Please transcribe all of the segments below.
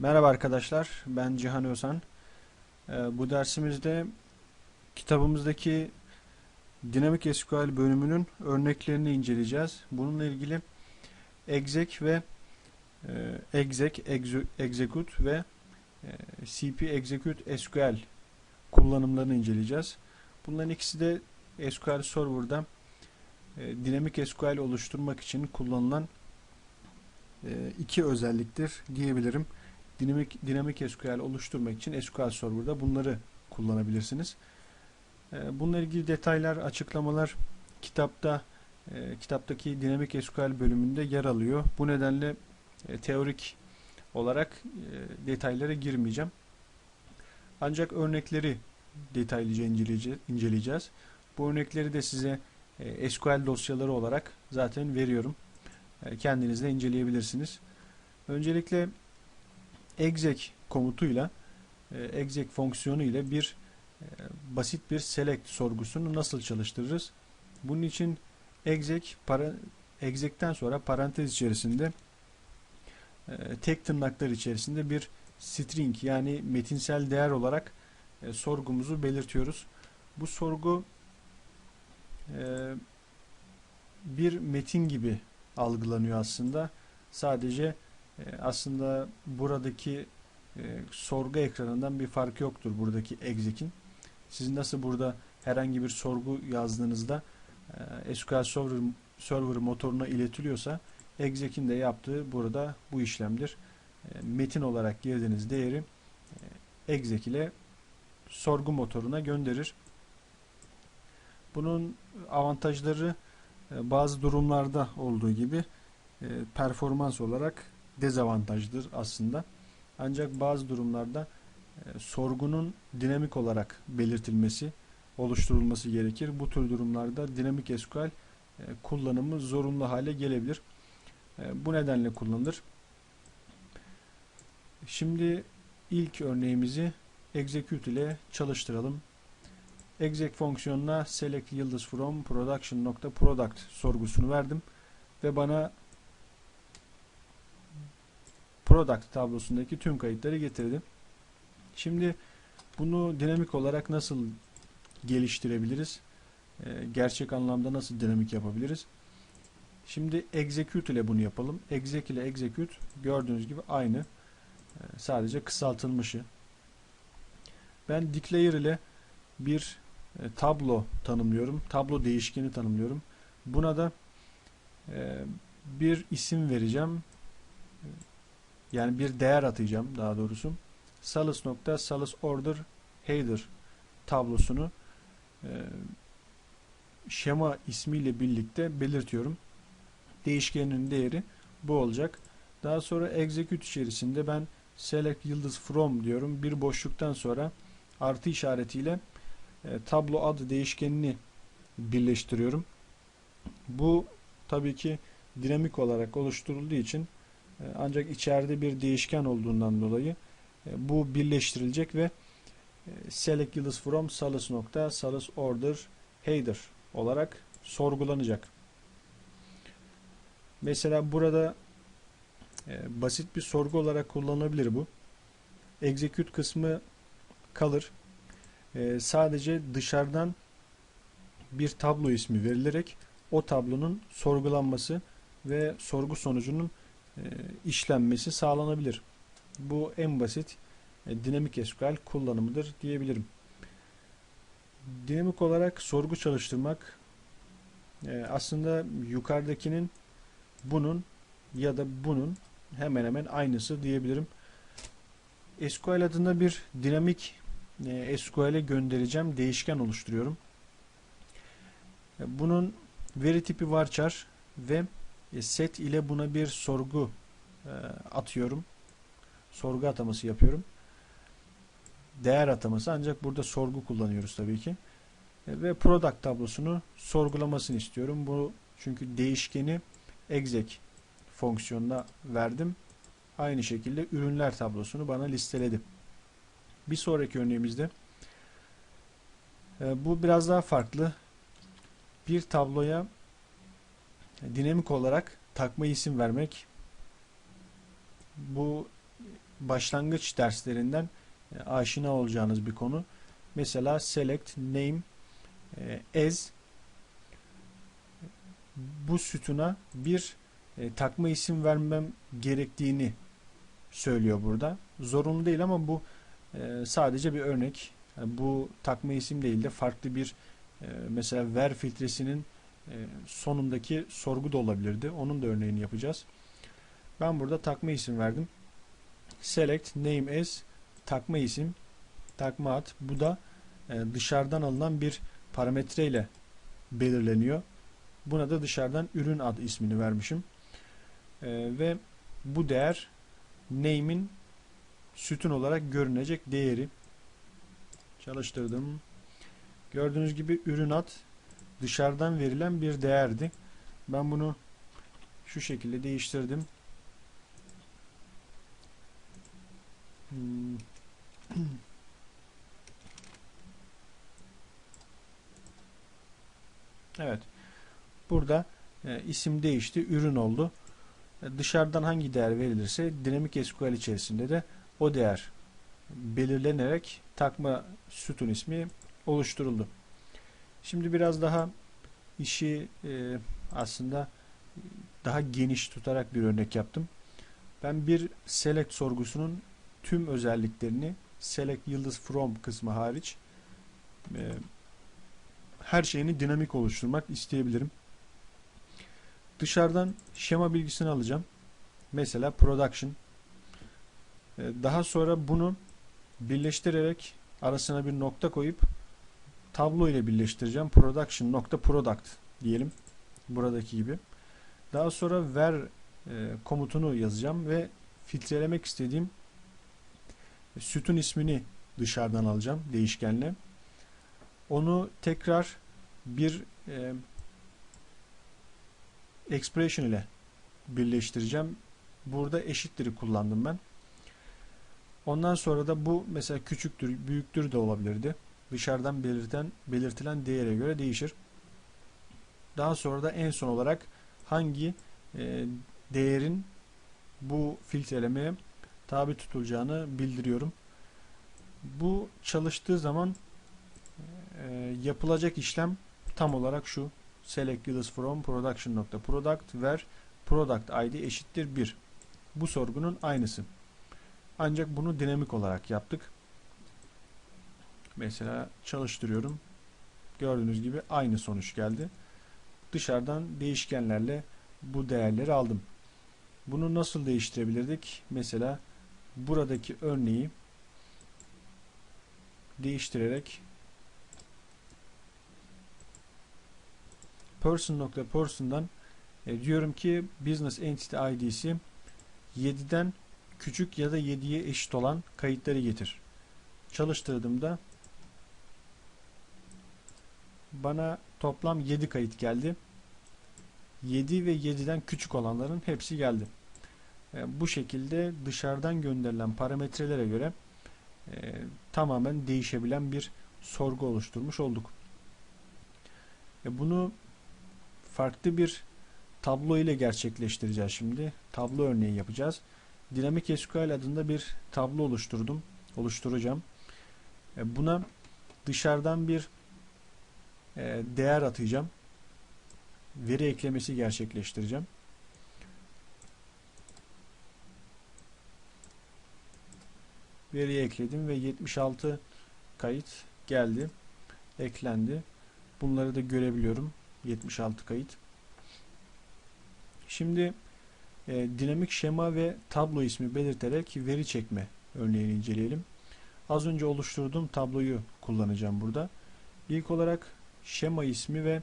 Merhaba arkadaşlar, ben Cihan Özan. Ee, bu dersimizde kitabımızdaki Dinamik SQL bölümünün örneklerini inceleyeceğiz. Bununla ilgili exec ve e, exec, execute ve e, cp execute SQL kullanımlarını inceleyeceğiz. Bunların ikisi de SQL Server'da e, dinamik SQL oluşturmak için kullanılan iki özelliktir diyebilirim dinamik dinamik SQL oluşturmak için SQL Server'da bunları kullanabilirsiniz. Ee, Bununla ilgili detaylar, açıklamalar kitapta e, kitaptaki dinamik SQL bölümünde yer alıyor. Bu nedenle e, teorik olarak e, detaylara girmeyeceğim. Ancak örnekleri detaylıca inceleyece- inceleyeceğiz. Bu örnekleri de size SQL dosyaları olarak zaten veriyorum. Kendiniz de inceleyebilirsiniz. Öncelikle exec komutuyla exec fonksiyonu ile bir e, basit bir select sorgusunu nasıl çalıştırırız? Bunun için exec para exec'ten sonra parantez içerisinde e, tek tırnaklar içerisinde bir string yani metinsel değer olarak e, sorgumuzu belirtiyoruz. Bu sorgu bir metin gibi algılanıyor aslında. Sadece aslında buradaki e, sorgu ekranından bir farkı yoktur buradaki exec'in. Siz nasıl burada herhangi bir sorgu yazdığınızda e, SQL Server, Server motoruna iletiliyorsa exec'in de yaptığı burada bu işlemdir. E, metin olarak girdiğiniz değeri e, exec ile sorgu motoruna gönderir. Bunun avantajları e, bazı durumlarda olduğu gibi e, performans olarak dezavantajdır aslında. Ancak bazı durumlarda e, sorgunun dinamik olarak belirtilmesi, oluşturulması gerekir. Bu tür durumlarda dinamik SQL e, kullanımı zorunlu hale gelebilir. E, bu nedenle kullanılır. Şimdi ilk örneğimizi execute ile çalıştıralım. Exec fonksiyonuna select yıldız from production.product sorgusunu verdim ve bana product tablosundaki tüm kayıtları getirdi. Şimdi bunu dinamik olarak nasıl geliştirebiliriz? Ee, gerçek anlamda nasıl dinamik yapabiliriz? Şimdi execute ile bunu yapalım. Exec ile execute gördüğünüz gibi aynı. Ee, sadece kısaltılmışı. Ben declare ile bir e, tablo tanımlıyorum. Tablo değişkeni tanımlıyorum. Buna da e, bir isim vereceğim yani bir değer atacağım daha doğrusu. Salus nokta salus order header tablosunu e, şema ismiyle birlikte belirtiyorum. Değişkenin değeri bu olacak. Daha sonra execute içerisinde ben select yıldız from diyorum. Bir boşluktan sonra artı işaretiyle e, tablo adı değişkenini birleştiriyorum. Bu tabii ki dinamik olarak oluşturulduğu için ancak içeride bir değişken olduğundan dolayı e, bu birleştirilecek ve e, select yıldız from salus nokta salus order header olarak sorgulanacak. Mesela burada basit bir sorgu olarak kullanılabilir bu. Execute kısmı kalır. Sadece dışarıdan bir tablo ismi verilerek o tablonun sorgulanması ve sorgu sonucunun e, işlenmesi sağlanabilir. Bu en basit e, dinamik SQL kullanımıdır diyebilirim. Dinamik olarak sorgu çalıştırmak e, aslında yukarıdakinin bunun ya da bunun hemen hemen aynısı diyebilirim. SQL adında bir dinamik SQL'e göndereceğim değişken oluşturuyorum. Bunun veri tipi varchar ve e, set ile buna bir sorgu e, atıyorum. Sorgu ataması yapıyorum. Değer ataması ancak burada sorgu kullanıyoruz tabii ki. E, ve product tablosunu sorgulamasını istiyorum. Bu çünkü değişkeni exec fonksiyonuna verdim. Aynı şekilde ürünler tablosunu bana listeledi. Bir sonraki örneğimizde bu biraz daha farklı. Bir tabloya dinamik olarak takma isim vermek bu başlangıç derslerinden e, aşina olacağınız bir konu. Mesela select name e, as bu sütuna bir e, takma isim vermem gerektiğini söylüyor burada. Zorunlu değil ama bu sadece bir örnek. Yani bu takma isim değil de farklı bir mesela ver filtresinin sonundaki sorgu da olabilirdi. Onun da örneğini yapacağız. Ben burada takma isim verdim. Select name as takma isim takma ad. Bu da e, dışarıdan alınan bir parametre ile belirleniyor. Buna da dışarıdan ürün ad ismini vermişim. E, ve bu değer name'in sütun olarak görünecek değeri. Çalıştırdım. Gördüğünüz gibi ürün ad dışarıdan verilen bir değerdi. Ben bunu şu şekilde değiştirdim. Hmm. Evet. Burada e, isim değişti, ürün oldu. E, dışarıdan hangi değer verilirse dinamik SQL içerisinde de o değer belirlenerek takma sütun ismi oluşturuldu. Şimdi biraz daha işi e, aslında daha geniş tutarak bir örnek yaptım. Ben bir select sorgusunun tüm özelliklerini select yıldız from kısmı hariç e, her şeyini dinamik oluşturmak isteyebilirim. Dışarıdan şema bilgisini alacağım. Mesela production. E, daha sonra bunu birleştirerek arasına bir nokta koyup tablo ile birleştireceğim. Production nokta product diyelim. Buradaki gibi. Daha sonra ver e, komutunu yazacağım ve filtrelemek istediğim sütun ismini dışarıdan alacağım değişkenle. Onu tekrar bir e, expression ile birleştireceğim. Burada eşittir'i kullandım ben. Ondan sonra da bu mesela küçüktür, büyüktür de olabilirdi. Dışarıdan belirten, belirtilen değere göre değişir. Daha sonra da en son olarak hangi e, değerin bu filtrelemeye tabi tutulacağını bildiriyorum. Bu çalıştığı zaman e, yapılacak işlem tam olarak şu. Select yıldız from production product ver product id eşittir 1. Bu sorgunun aynısı. Ancak bunu dinamik olarak yaptık. Mesela çalıştırıyorum. Gördüğünüz gibi aynı sonuç geldi. Dışarıdan değişkenlerle bu değerleri aldım. Bunu nasıl değiştirebilirdik? Mesela buradaki örneği değiştirerek person.person'dan e, diyorum ki business entity id'si 7'den küçük ya da 7'ye eşit olan kayıtları getir. Çalıştırdığımda bana toplam 7 kayıt geldi. 7 ve 7'den küçük olanların hepsi geldi. E, bu şekilde dışarıdan gönderilen parametrelere göre e, tamamen değişebilen bir sorgu oluşturmuş olduk. E, bunu farklı bir tablo ile gerçekleştireceğiz şimdi. Tablo örneği yapacağız. Dinamik SQL adında bir tablo oluşturdum. Oluşturacağım. E, buna dışarıdan bir değer atacağım. Veri eklemesi gerçekleştireceğim. Veriyi ekledim ve 76 kayıt geldi. Eklendi. Bunları da görebiliyorum. 76 kayıt. Şimdi e, dinamik şema ve tablo ismi belirterek veri çekme örneğini inceleyelim. Az önce oluşturduğum tabloyu kullanacağım burada. İlk olarak şema ismi ve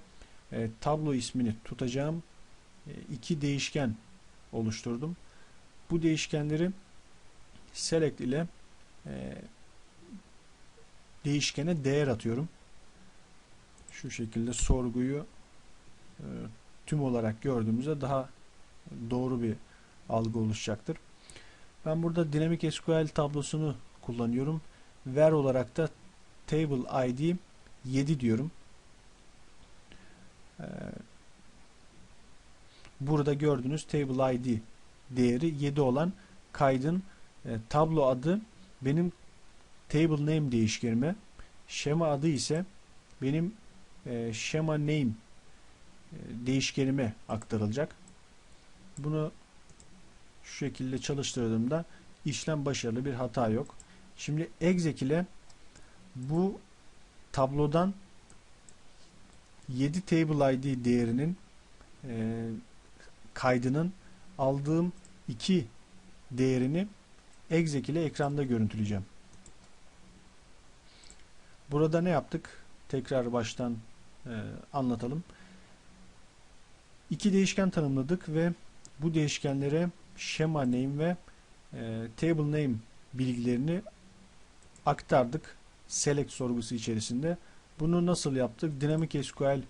e, tablo ismini tutacağım e, iki değişken oluşturdum. Bu değişkenleri select ile e, değişkene değer atıyorum. Şu şekilde sorguyu e, tüm olarak gördüğümüzde daha doğru bir algı oluşacaktır. Ben burada dinamik SQL tablosunu kullanıyorum. Ver olarak da table id 7 diyorum. Ee, burada gördüğünüz table id değeri 7 olan kaydın e, tablo adı benim table name değişkenime, şema adı ise benim e, şema name e, değişkenime aktarılacak. Bunu şu şekilde çalıştırdığımda işlem başarılı bir hata yok. Şimdi exec ile bu tablodan 7 table id değerinin e, kaydının aldığım 2 değerini exec ile ekranda görüntüleyeceğim. Burada ne yaptık? Tekrar baştan e, anlatalım. İki değişken tanımladık ve bu değişkenlere schema name ve e, table name bilgilerini aktardık select sorgusu içerisinde. Bunu nasıl yaptık? Dynamic SQL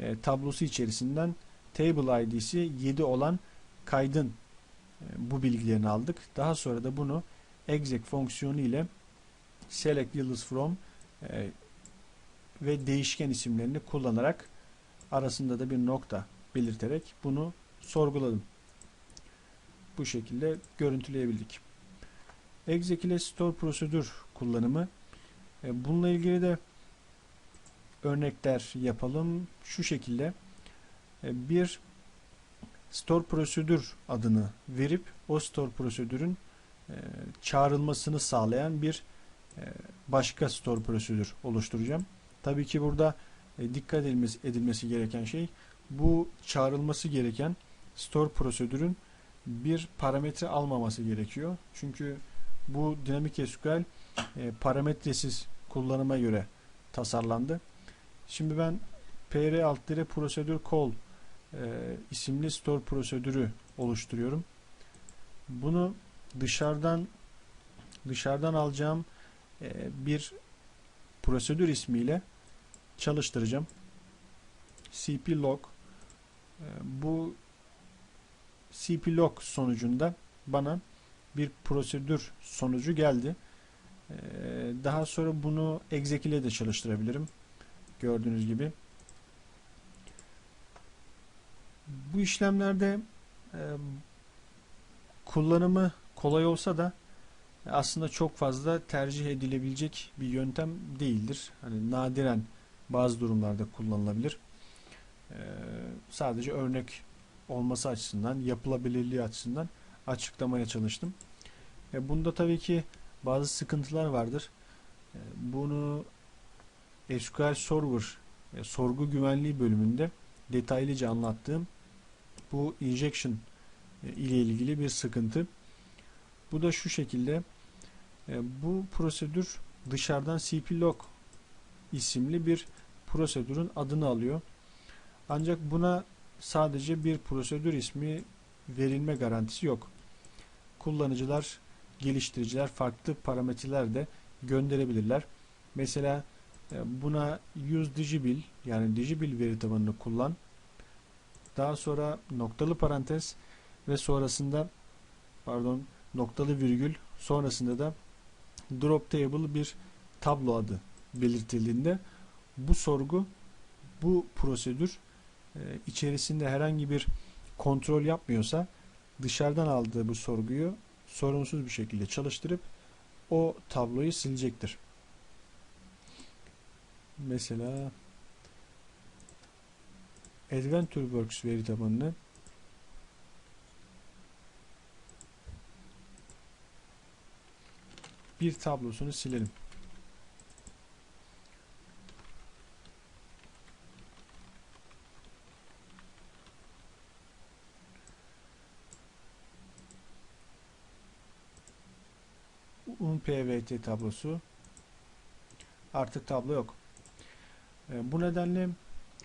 e, tablosu içerisinden table id'si 7 olan kaydın e, bu bilgilerini aldık. Daha sonra da bunu exec fonksiyonu ile select yıldız from e, ve değişken isimlerini kullanarak arasında da bir nokta belirterek bunu sorguladım. Bu şekilde görüntüleyebildik. Exec ile store prosedür kullanımı. E, bununla ilgili de örnekler yapalım. Şu şekilde e, bir store prosedür adını verip o store prosedürün e, çağrılmasını sağlayan bir başka store prosedür oluşturacağım. Tabii ki burada dikkat edilmesi, gereken şey bu çağrılması gereken store prosedürün bir parametre almaması gerekiyor. Çünkü bu dinamik SQL e, parametresiz kullanıma göre tasarlandı. Şimdi ben pr alt prosedür call e, isimli store prosedürü oluşturuyorum. Bunu dışarıdan dışarıdan alacağım e, bir prosedür ismiyle çalıştıracağım. cplog e, bu cplog sonucunda bana bir prosedür sonucu geldi. Ee, daha sonra bunu exec ile de çalıştırabilirim. Gördüğünüz gibi. Bu işlemlerde e, kullanımı kolay olsa da aslında çok fazla tercih edilebilecek bir yöntem değildir. Hani nadiren bazı durumlarda kullanılabilir. Ee, sadece örnek olması açısından, yapılabilirliği açısından açıklamaya çalıştım. E, bunda tabii ki bazı sıkıntılar vardır. E, bunu SQL Server e, sorgu güvenliği bölümünde detaylıca anlattığım bu injection e, ile ilgili bir sıkıntı. Bu da şu şekilde e, bu prosedür dışarıdan cplog isimli bir prosedürün adını alıyor. Ancak buna sadece bir prosedür ismi verilme garantisi yok. Kullanıcılar, geliştiriciler farklı parametreler de gönderebilirler. Mesela buna use digibil yani digibil veri tabanını kullan. Daha sonra noktalı parantez ve sonrasında pardon noktalı virgül sonrasında da drop table bir tablo adı belirtildiğinde bu sorgu bu prosedür e, içerisinde herhangi bir kontrol yapmıyorsa dışarıdan aldığı bu sorguyu sorunsuz bir şekilde çalıştırıp o tabloyu silecektir. Mesela AdventureWorks veri tabanını bir tablosunu silelim. PVT tablosu artık tablo yok. E, bu nedenle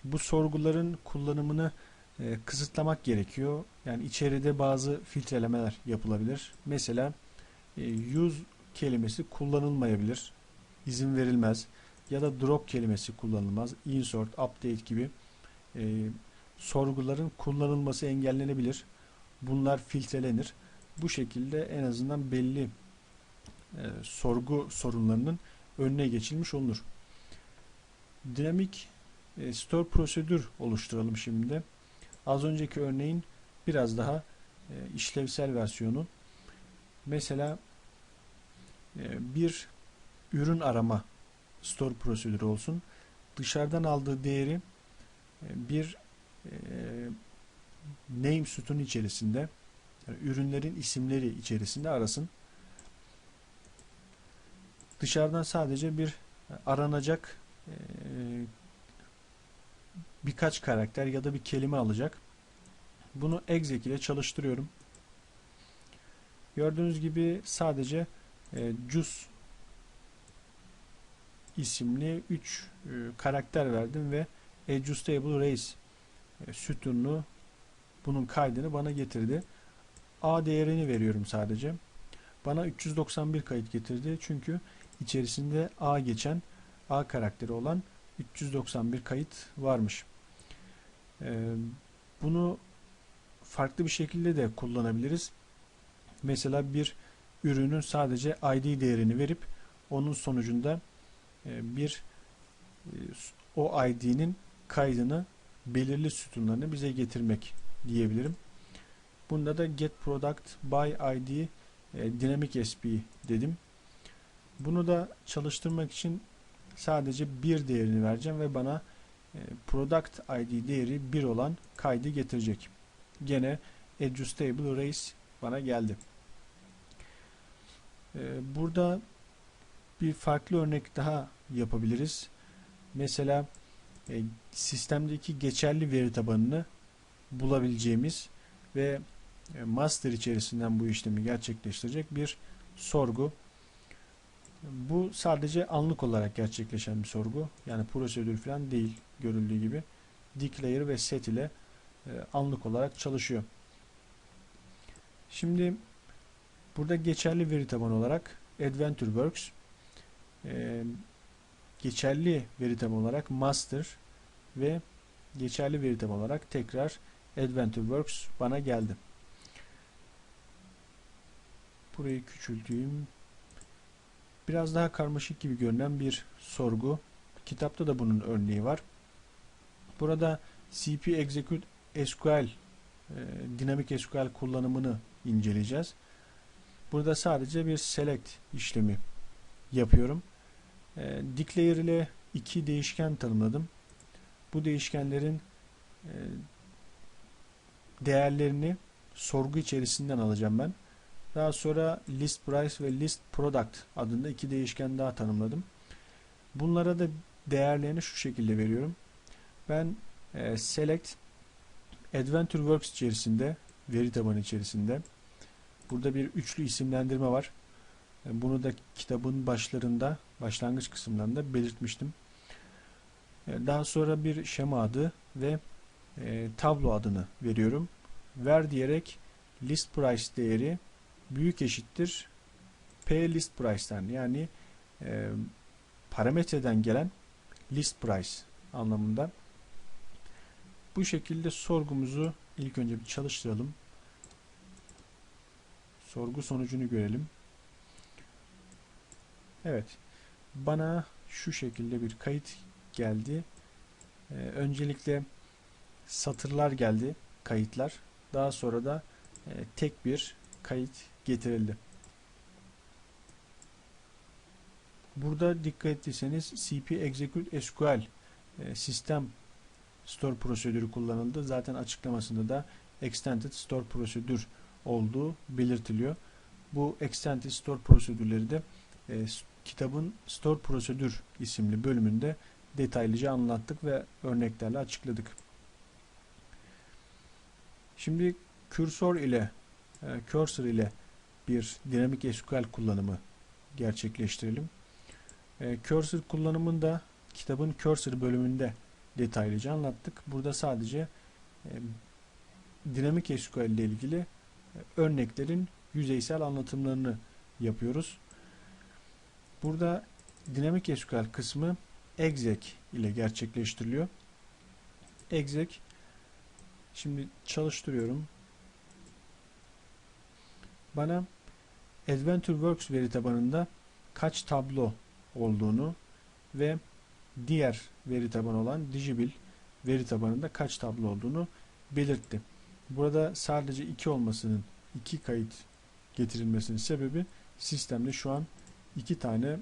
bu sorguların kullanımını e, kısıtlamak gerekiyor. Yani içeride bazı filtrelemeler yapılabilir. Mesela e, use kelimesi kullanılmayabilir. izin verilmez. Ya da drop kelimesi kullanılmaz. Insert, update gibi sorguların kullanılması engellenebilir. Bunlar filtrelenir. Bu şekilde en azından belli sorgu sorunlarının önüne geçilmiş olur. Dinamik e, store prosedür oluşturalım şimdi. Az önceki örneğin biraz daha e, işlevsel versiyonu. Mesela e, bir ürün arama store prosedürü olsun. Dışarıdan aldığı değeri e, bir e, name sütunu içerisinde yani ürünlerin isimleri içerisinde arasın. Dışarıdan sadece bir aranacak e, birkaç karakter ya da bir kelime alacak. Bunu exec ile çalıştırıyorum. Gördüğünüz gibi sadece e, Jus isimli 3 e, karakter verdim ve adjustable race e, sütunlu bunun kaydını bana getirdi. A değerini veriyorum sadece. Bana 391 kayıt getirdi. Çünkü içerisinde A geçen A karakteri olan 391 kayıt varmış. Ee, bunu farklı bir şekilde de kullanabiliriz. Mesela bir ürünün sadece ID değerini verip onun sonucunda e, bir e, o ID'nin kaydını belirli sütunlarını bize getirmek diyebilirim. Bunda da get product by ID e, dynamic SP dedim. Bunu da çalıştırmak için sadece bir değerini vereceğim ve bana e, product ID değeri 1 olan kaydı getirecek. Gene adjustable race bana geldi. E, burada bir farklı örnek daha yapabiliriz. Mesela e, sistemdeki geçerli veri tabanını bulabileceğimiz ve master içerisinden bu işlemi gerçekleştirecek bir sorgu. Bu sadece anlık olarak gerçekleşen bir sorgu. Yani prosedür falan değil görüldüğü gibi. Declare ve set ile e, anlık olarak çalışıyor. Şimdi burada geçerli veri tabanı olarak AdventureWorks e, geçerli veri tabanı olarak master ve geçerli veri tabanı olarak tekrar AdventureWorks bana geldi. Burayı küçülteyim. Biraz daha karmaşık gibi görünen bir sorgu. Kitapta da bunun örneği var. Burada CP Execute SQL e, dinamik SQL kullanımını inceleyeceğiz. Burada sadece bir select işlemi yapıyorum. E, declare ile iki değişken tanımladım. Bu değişkenlerin e, değerlerini sorgu içerisinden alacağım ben. Daha sonra list price ve list product adında iki değişken daha tanımladım. Bunlara da değerlerini şu şekilde veriyorum. Ben e, select AdventureWorks içerisinde veri tabanı içerisinde burada bir üçlü isimlendirme var. E, bunu da kitabın başlarında başlangıç kısımlarında belirtmiştim. E, daha sonra bir şema adı ve e, tablo adını veriyorum. Ver diyerek list price değeri büyük eşittir p list price'ten yani e, parametreden gelen list price anlamında. Bu şekilde sorgumuzu ilk önce bir çalıştıralım. Sorgu sonucunu görelim. Evet. Bana şu şekilde bir kayıt geldi. Ee, öncelikle satırlar geldi. Kayıtlar. Daha sonra da e, tek bir kayıt getirildi. Burada dikkat ettiyseniz CP Execute SQL e, sistem store prosedürü kullanıldı. Zaten açıklamasında da Extended Store prosedür olduğu belirtiliyor. Bu Extended Store prosedürleri de e, kitabın Store Prosedür isimli bölümünde detaylıca anlattık ve örneklerle açıkladık. Şimdi cursor ile e, cursor ile bir dinamik SQL kullanımı gerçekleştirelim. E, cursor kullanımında kitabın cursor bölümünde detaylıca anlattık. Burada sadece e, dinamik SQL ile ilgili e, örneklerin yüzeysel anlatımlarını yapıyoruz. Burada dinamik SQL kısmı exec ile gerçekleştiriliyor. Exec şimdi çalıştırıyorum. Bana AdventureWorks veri tabanında kaç tablo olduğunu ve diğer veri tabanı olan Digibil veri tabanında kaç tablo olduğunu belirtti. Burada sadece iki olmasının iki kayıt getirilmesinin sebebi sistemde şu an iki tane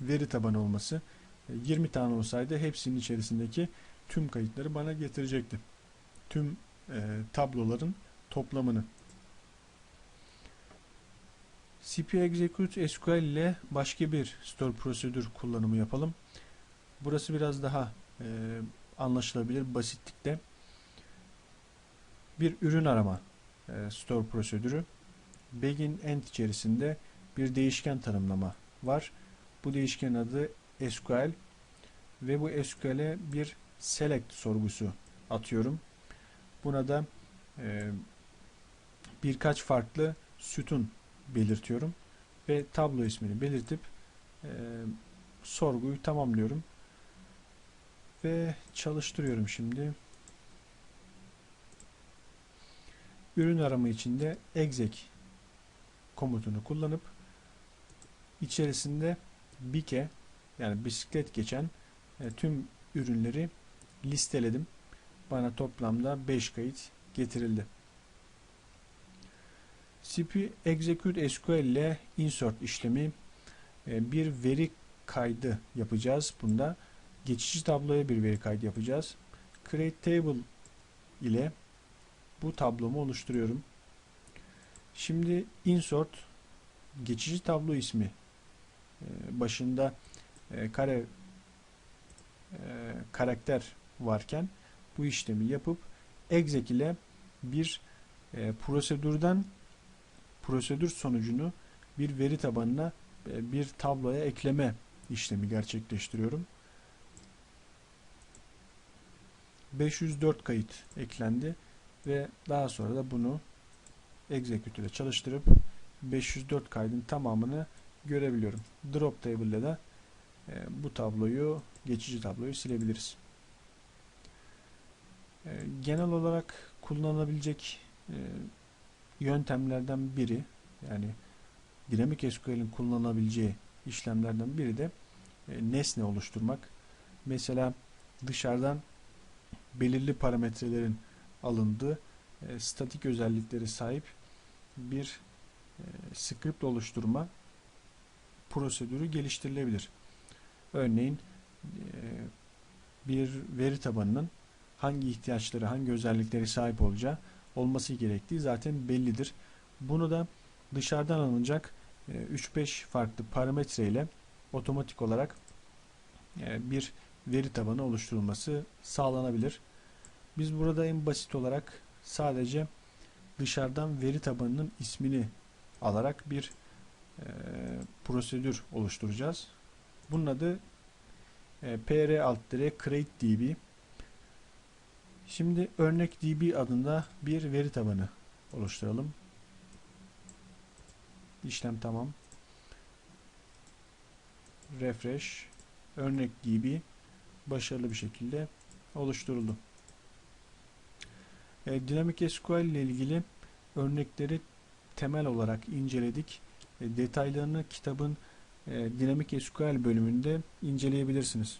veri tabanı olması. E, 20 tane olsaydı hepsinin içerisindeki tüm kayıtları bana getirecekti. Tüm e, tabloların toplamını. CP Execute SQL ile başka bir store prosedür kullanımı yapalım. Burası biraz daha e, anlaşılabilir basitlikte. Bir ürün arama e, store prosedürü. Begin end içerisinde bir değişken tanımlama var. Bu değişken adı SQL ve bu SQL'e bir select sorgusu atıyorum. Buna da e, birkaç farklı sütun belirtiyorum ve tablo ismini belirtip e, sorguyu tamamlıyorum ve çalıştırıyorum şimdi. Ürün arama içinde exec komutunu kullanıp içerisinde bike yani bisiklet geçen e, tüm ürünleri listeledim. Bana toplamda 5 kayıt getirildi. CP Execute SQL ile insert işlemi e, bir veri kaydı yapacağız. Bunda geçici tabloya bir veri kaydı yapacağız. Create Table ile bu tablomu oluşturuyorum. Şimdi insert geçici tablo ismi e, başında e, kare karakter varken bu işlemi yapıp exec ile bir prosedürden prosedür sonucunu bir veri tabanına e, bir tabloya ekleme işlemi gerçekleştiriyorum. 504 kayıt eklendi ve daha sonra da bunu execute ile çalıştırıp 504 kaydın tamamını görebiliyorum. Drop table ile de e, bu tabloyu, geçici tabloyu silebiliriz. E, genel olarak kullanılabilecek yöntemlerden biri yani dinamik SQL'in kullanılabileceği işlemlerden biri de e, nesne oluşturmak. Mesela dışarıdan belirli parametrelerin alındığı e, statik özellikleri sahip bir e, script oluşturma prosedürü geliştirilebilir. Örneğin e, bir veri tabanının hangi ihtiyaçları, hangi özellikleri sahip olacağı olması gerektiği zaten bellidir. Bunu da dışarıdan alınacak 3-5 e, farklı parametre ile otomatik olarak e, bir veri tabanı oluşturulması sağlanabilir. Biz burada en basit olarak sadece dışarıdan veri tabanının ismini alarak bir e, prosedür oluşturacağız. Bunun adı e, pr alt create db Şimdi örnek DB adında bir veri tabanı oluşturalım. İşlem tamam. Refresh. Örnek DB başarılı bir şekilde oluşturuldu. E, Dynamic SQL ile ilgili örnekleri temel olarak inceledik. E, detaylarını kitabın e, Dynamic SQL bölümünde inceleyebilirsiniz.